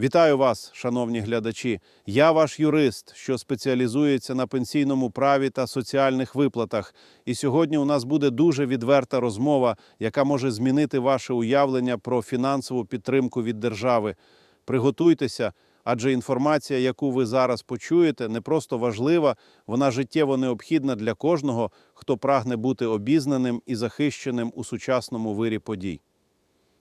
Вітаю вас, шановні глядачі. Я ваш юрист, що спеціалізується на пенсійному праві та соціальних виплатах. І сьогодні у нас буде дуже відверта розмова, яка може змінити ваше уявлення про фінансову підтримку від держави. Приготуйтеся, адже інформація, яку ви зараз почуєте, не просто важлива, вона життєво необхідна для кожного, хто прагне бути обізнаним і захищеним у сучасному вирі подій.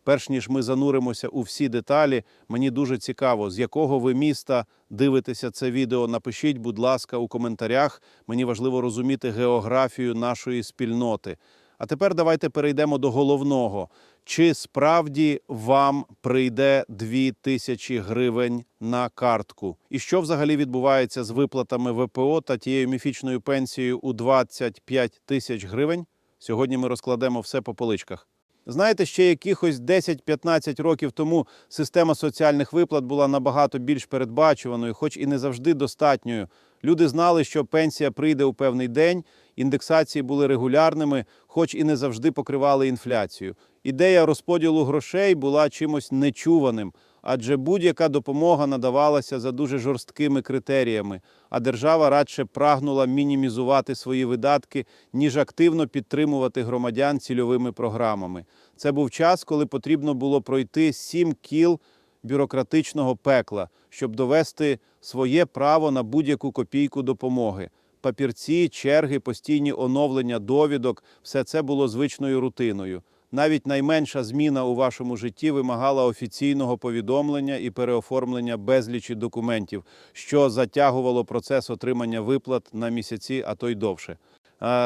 Перш ніж ми зануримося у всі деталі, мені дуже цікаво, з якого ви міста дивитеся це відео. Напишіть, будь ласка, у коментарях. Мені важливо розуміти географію нашої спільноти. А тепер давайте перейдемо до головного. Чи справді вам прийде 2 тисячі гривень на картку? І що взагалі відбувається з виплатами ВПО та тією міфічною пенсією у 25 тисяч гривень? Сьогодні ми розкладемо все по поличках. Знаєте, ще якихось 10-15 років тому система соціальних виплат була набагато більш передбачуваною, хоч і не завжди достатньою. Люди знали, що пенсія прийде у певний день, індексації були регулярними, хоч і не завжди покривали інфляцію. Ідея розподілу грошей була чимось нечуваним, адже будь-яка допомога надавалася за дуже жорсткими критеріями, а держава радше прагнула мінімізувати свої видатки, ніж активно підтримувати громадян цільовими програмами. Це був час, коли потрібно було пройти сім кіл бюрократичного пекла, щоб довести своє право на будь-яку копійку допомоги. Папірці, черги, постійні оновлення довідок все це було звичною рутиною. Навіть найменша зміна у вашому житті вимагала офіційного повідомлення і переоформлення безлічі документів, що затягувало процес отримання виплат на місяці, а то й довше.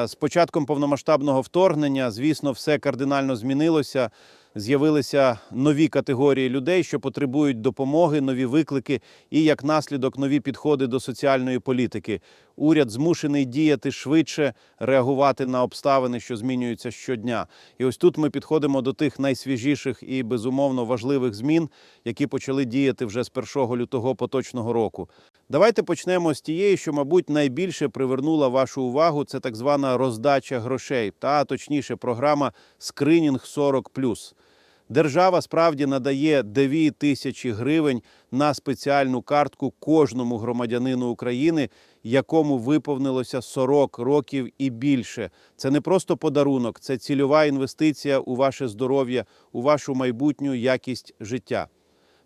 З початком повномасштабного вторгнення, звісно, все кардинально змінилося. З'явилися нові категорії людей, що потребують допомоги, нові виклики і як наслідок нові підходи до соціальної політики. Уряд змушений діяти швидше, реагувати на обставини, що змінюються щодня. І ось тут ми підходимо до тих найсвіжіших і безумовно важливих змін, які почали діяти вже з 1 лютого поточного року. Давайте почнемо з тієї, що, мабуть, найбільше привернула вашу увагу. Це так звана роздача грошей, та точніше, програма Скринінг 40+. Держава справді надає 2 тисячі гривень на спеціальну картку кожному громадянину України, якому виповнилося 40 років і більше. Це не просто подарунок, це цільова інвестиція у ваше здоров'я, у вашу майбутню якість життя.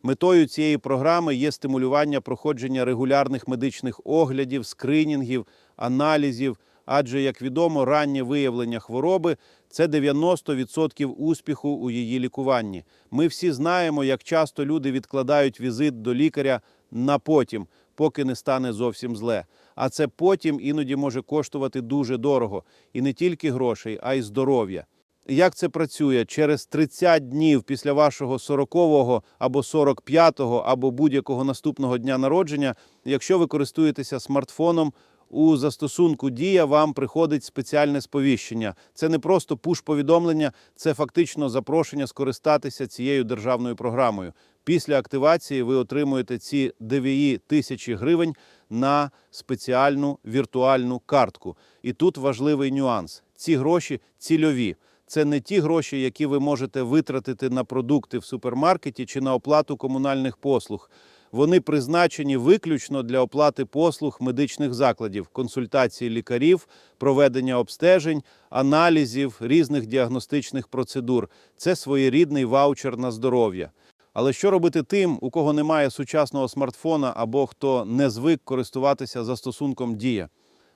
Метою цієї програми є стимулювання проходження регулярних медичних оглядів, скринінгів, аналізів. Адже, як відомо, раннє виявлення хвороби це 90% успіху у її лікуванні. Ми всі знаємо, як часто люди відкладають візит до лікаря на потім, поки не стане зовсім зле. А це потім іноді може коштувати дуже дорого і не тільки грошей, а й здоров'я. Як це працює? Через 30 днів після вашого 40-го або 45-го, або будь-якого наступного дня народження, якщо ви користуєтеся смартфоном, у застосунку Дія вам приходить спеціальне сповіщення. Це не просто пуш-повідомлення, це фактично запрошення скористатися цією державною програмою. Після активації ви отримуєте ці 9 тисячі гривень на спеціальну віртуальну картку. І тут важливий нюанс: ці гроші цільові. Це не ті гроші, які ви можете витратити на продукти в супермаркеті чи на оплату комунальних послуг. Вони призначені виключно для оплати послуг медичних закладів, консультації лікарів, проведення обстежень, аналізів, різних діагностичних процедур. Це своєрідний ваучер на здоров'я. Але що робити тим, у кого немає сучасного смартфона або хто не звик користуватися застосунком Дія?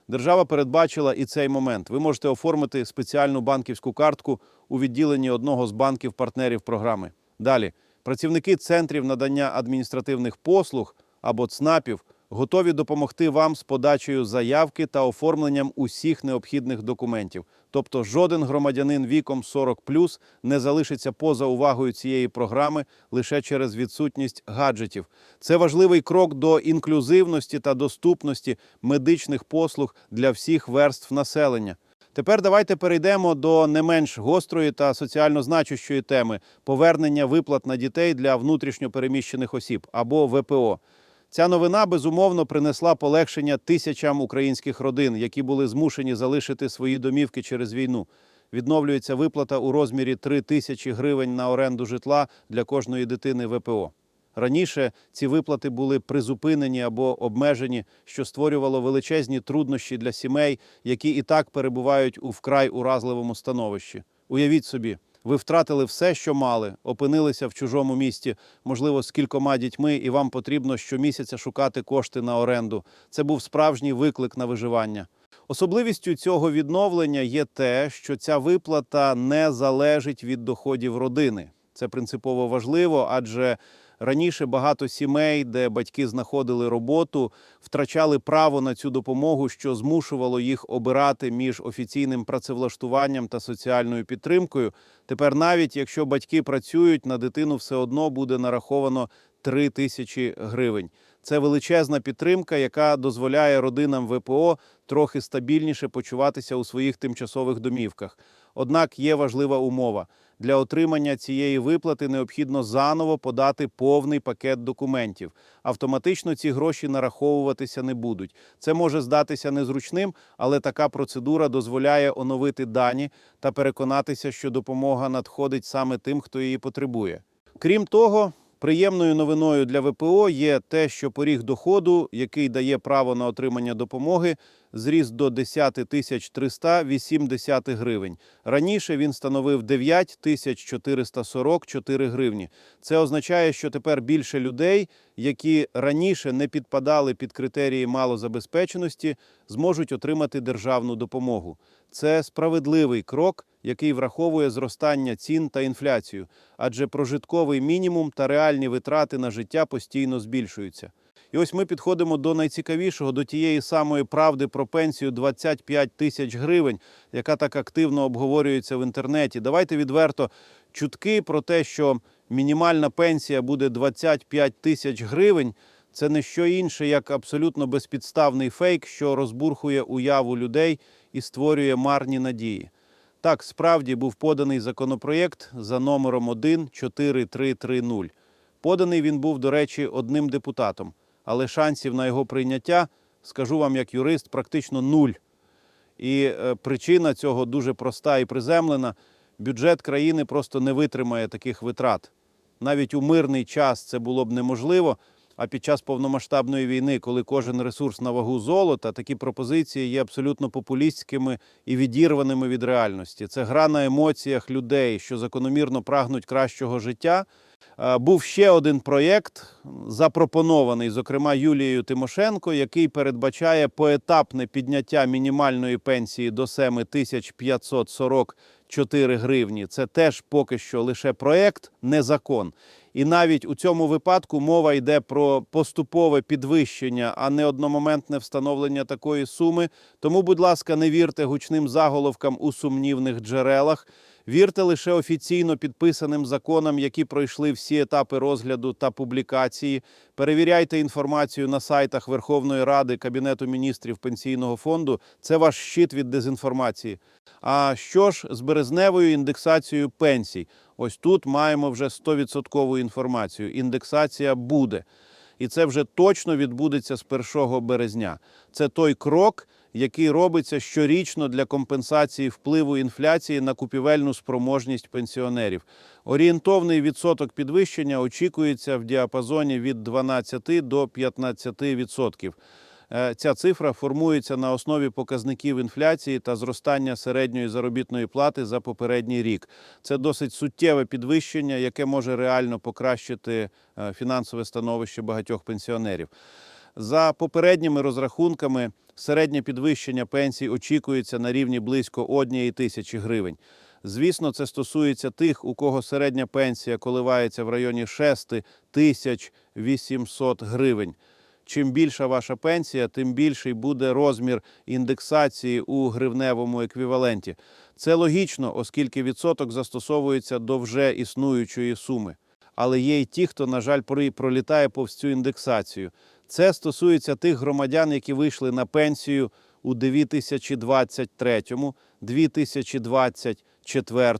Держава передбачила і цей момент. Ви можете оформити спеціальну банківську картку у відділенні одного з банків-партнерів програми. Далі працівники центрів надання адміністративних послуг або ЦНАПів готові допомогти вам з подачею заявки та оформленням усіх необхідних документів. Тобто жоден громадянин віком 40+, не залишиться поза увагою цієї програми лише через відсутність гаджетів. Це важливий крок до інклюзивності та доступності медичних послуг для всіх верств населення. Тепер давайте перейдемо до не менш гострої та соціально значущої теми повернення виплат на дітей для внутрішньо переміщених осіб або ВПО. Ця новина безумовно принесла полегшення тисячам українських родин, які були змушені залишити свої домівки через війну. Відновлюється виплата у розмірі 3 тисячі гривень на оренду житла для кожної дитини ВПО. Раніше ці виплати були призупинені або обмежені, що створювало величезні труднощі для сімей, які і так перебувають у вкрай уразливому становищі. Уявіть собі, ви втратили все, що мали, опинилися в чужому місті, можливо, з кількома дітьми, і вам потрібно щомісяця шукати кошти на оренду. Це був справжній виклик на виживання. Особливістю цього відновлення є те, що ця виплата не залежить від доходів родини. Це принципово важливо, адже раніше багато сімей, де батьки знаходили роботу, втрачали право на цю допомогу, що змушувало їх обирати між офіційним працевлаштуванням та соціальною підтримкою. Тепер, навіть якщо батьки працюють, на дитину все одно буде нараховано 3 тисячі гривень. Це величезна підтримка, яка дозволяє родинам ВПО трохи стабільніше почуватися у своїх тимчасових домівках. Однак є важлива умова. Для отримання цієї виплати необхідно заново подати повний пакет документів. Автоматично ці гроші нараховуватися не будуть. Це може здатися незручним, але така процедура дозволяє оновити дані та переконатися, що допомога надходить саме тим, хто її потребує. Крім того, Приємною новиною для ВПО є те, що поріг доходу, який дає право на отримання допомоги, зріс до 10 тисяч 380 гривень. Раніше він становив 9 тисяч 444 гривні. Це означає, що тепер більше людей, які раніше не підпадали під критерії малозабезпеченості, зможуть отримати державну допомогу. Це справедливий крок, який враховує зростання цін та інфляцію, адже прожитковий мінімум та реальні витрати на життя постійно збільшуються. І ось ми підходимо до найцікавішого, до тієї самої правди про пенсію 25 тисяч гривень, яка так активно обговорюється в інтернеті. Давайте відверто чутки про те, що мінімальна пенсія буде 25 тисяч гривень. Це не що інше, як абсолютно безпідставний фейк, що розбурхує уяву людей і створює марні надії. Так, справді був поданий законопроєкт за номером 14330. Поданий він був, до речі, одним депутатом, але шансів на його прийняття, скажу вам як юрист, практично нуль. І е, причина цього дуже проста і приземлена. Бюджет країни просто не витримає таких витрат. Навіть у мирний час це було б неможливо. А під час повномасштабної війни, коли кожен ресурс на вагу золота, такі пропозиції є абсолютно популістськими і відірваними від реальності. Це гра на емоціях людей, що закономірно прагнуть кращого життя. Був ще один проєкт, запропонований, зокрема Юлією Тимошенко, який передбачає поетапне підняття мінімальної пенсії до 7544 гривні. Це теж поки що лише проєкт, не закон. І навіть у цьому випадку мова йде про поступове підвищення, а не одномоментне встановлення такої суми. Тому, будь ласка, не вірте гучним заголовкам у сумнівних джерелах. Вірте лише офіційно підписаним законам, які пройшли всі етапи розгляду та публікації. Перевіряйте інформацію на сайтах Верховної Ради, Кабінету міністрів Пенсійного фонду. Це ваш щит від дезінформації. А що ж з березневою індексацією пенсій? Ось тут маємо вже 100% інформацію. Індексація буде. І це вже точно відбудеться з 1 березня. Це той крок, який робиться щорічно для компенсації впливу інфляції на купівельну спроможність пенсіонерів. Орієнтовний відсоток підвищення очікується в діапазоні від 12 до 15%. Е, Ця цифра формується на основі показників інфляції та зростання середньої заробітної плати за попередній рік. Це досить суттєве підвищення, яке може реально покращити е, фінансове становище багатьох пенсіонерів. За попередніми розрахунками, середнє підвищення пенсій очікується на рівні близько однієї тисячі гривень. Звісно, це стосується тих, у кого середня пенсія коливається в районі 6 тисяч 800 гривень. Чим більша ваша пенсія, тим більший буде розмір індексації у гривневому еквіваленті. Це логічно, оскільки відсоток застосовується до вже існуючої суми. Але є й ті, хто, на жаль, пролітає повз цю індексацію. Це стосується тих громадян, які вийшли на пенсію у 2023, 2024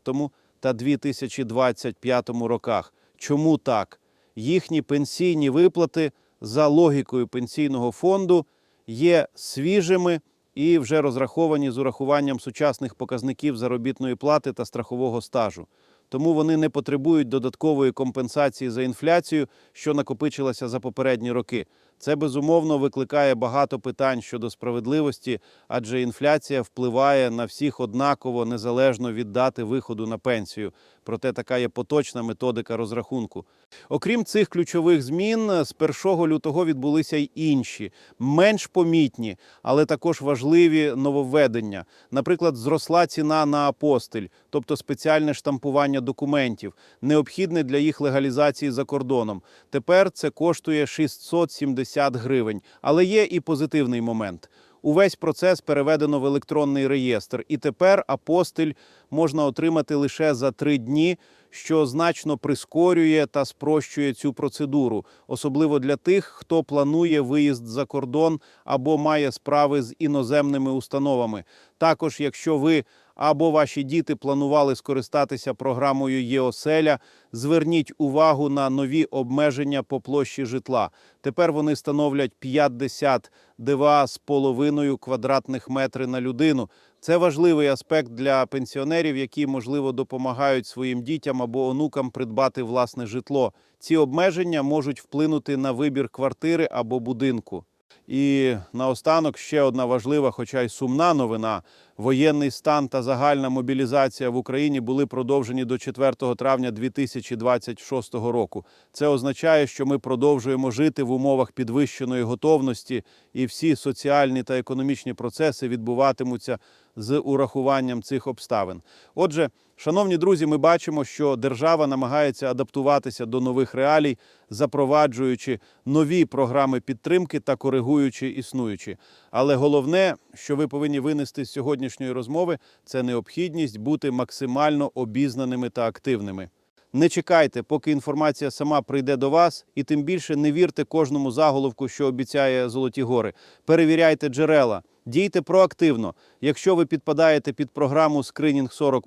та 2025 роках. Чому так? Їхні пенсійні виплати за логікою пенсійного фонду є свіжими і вже розраховані з урахуванням сучасних показників заробітної плати та страхового стажу. тому вони не потребують додаткової компенсації за інфляцію, що накопичилася за попередні роки. Це безумовно викликає багато питань щодо справедливості, адже інфляція впливає на всіх однаково, незалежно від дати виходу на пенсію. Проте така є поточна методика розрахунку. Окрім цих ключових змін, з 1 лютого відбулися й інші, менш помітні, але також важливі нововведення. Наприклад, зросла ціна на апостиль, тобто спеціальне штампування документів, необхідне для їх легалізації за кордоном. Тепер це коштує 670 гривень. Але є і позитивний момент. Увесь процес переведено в електронний реєстр, і тепер апостиль можна отримати лише за три дні, що значно прискорює та спрощує цю процедуру, особливо для тих, хто планує виїзд за кордон або має справи з іноземними установами. Також, якщо ви або ваші діти планували скористатися програмою ЄОСЕЛЯ, зверніть увагу на нові обмеження по площі житла. Тепер вони становлять 50 ДВА з половиною квадратних метри на людину. Це важливий аспект для пенсіонерів, які можливо допомагають своїм дітям або онукам придбати власне житло. Ці обмеження можуть вплинути на вибір квартири або будинку. І наостанок ще одна важлива, хоча й сумна новина: воєнний стан та загальна мобілізація в Україні були продовжені до 4 травня 2026 року. Це означає, що ми продовжуємо жити в умовах підвищеної готовності, і всі соціальні та економічні процеси відбуватимуться з урахуванням цих обставин. Отже, шановні друзі, ми бачимо, що держава намагається адаптуватися до нових реалій, запроваджуючи нові програми підтримки та коригуючи існуючі. Але головне, що ви повинні винести з сьогоднішньої розмови, це необхідність бути максимально обізнаними та активними. Не чекайте, поки інформація сама прийде до вас, і тим більше не вірте кожному заголовку, що обіцяє Золоті Гори. Перевіряйте джерела, дійте проактивно. Якщо ви підпадаєте під програму Скринінг 40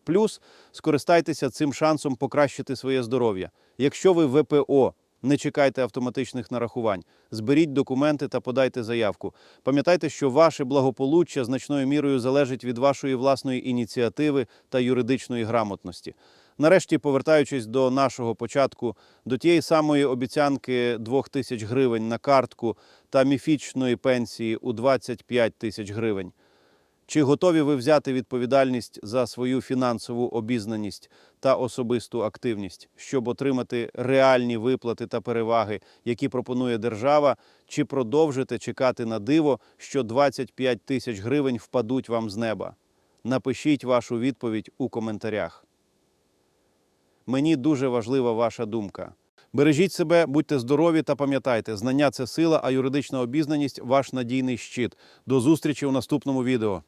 скористайтеся цим шансом покращити своє здоров'я. Якщо ви ВПО, не чекайте автоматичних нарахувань. Зберіть документи та подайте заявку. Пам'ятайте, що ваше благополуччя значною мірою залежить від вашої власної ініціативи та юридичної грамотності. Нарешті, повертаючись до нашого початку, до тієї самої обіцянки 2 тисяч гривень на картку та міфічної пенсії у 25 тисяч гривень. Чи готові ви взяти відповідальність за свою фінансову обізнаність та особисту активність, щоб отримати реальні виплати та переваги, які пропонує держава, чи продовжите чекати на диво, що 25 тисяч гривень впадуть вам з неба? Напишіть вашу відповідь у коментарях. Мені дуже важлива ваша думка. Бережіть себе, будьте здорові та пам'ятайте, знання це сила, а юридична обізнаність ваш надійний щит. До зустрічі у наступному відео.